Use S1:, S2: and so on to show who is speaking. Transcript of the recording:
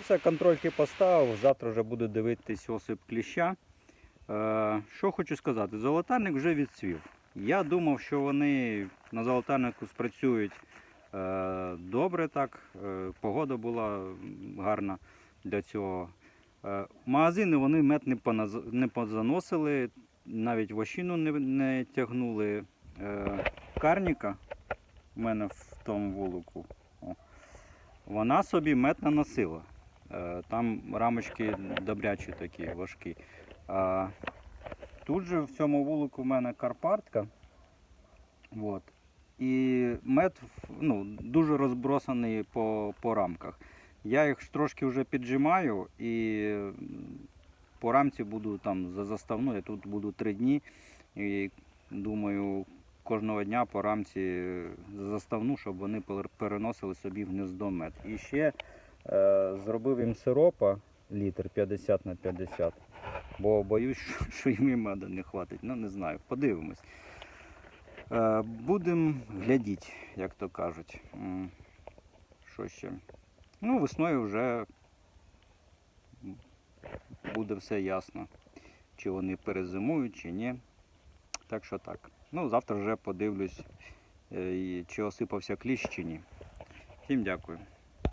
S1: Все, контрольки поставив, завтра вже буду дивитись осип кліща. Е, що хочу сказати, золотарник вже відцвів. Я думав, що вони на золотарнику спрацюють е, добре так. Е, погода була гарна для цього. Магазини вони мед не, позаносили, навіть вощину не, тягнули. Карніка в мене в тому вулику. Вона собі мед наносила. Е, Там рамочки добрячі такі, важкі. Тут же в цьому вулику в мене Карпатка. От. І мед ну, дуже розбросаний по, по рамках. Я їх трошки вже піджимаю і по рамці буду там за заставну, я тут буду три дні. І думаю, кожного дня по рамці за заставну, щоб вони переносили собі в гнездо мед. І ще зробив їм сиропа літр 50 на 50, бо боюсь, що, що їм і меду не хватить. Ну не знаю, подивимось. Е, Будемо глядіти, як то кажуть. Що ще? Ну, весною вже буде все ясно, чи вони перезимують, чи ні. Так що так. Ну, завтра вже подивлюсь, е, чи осипався кліщ, чи ні. Всім дякую.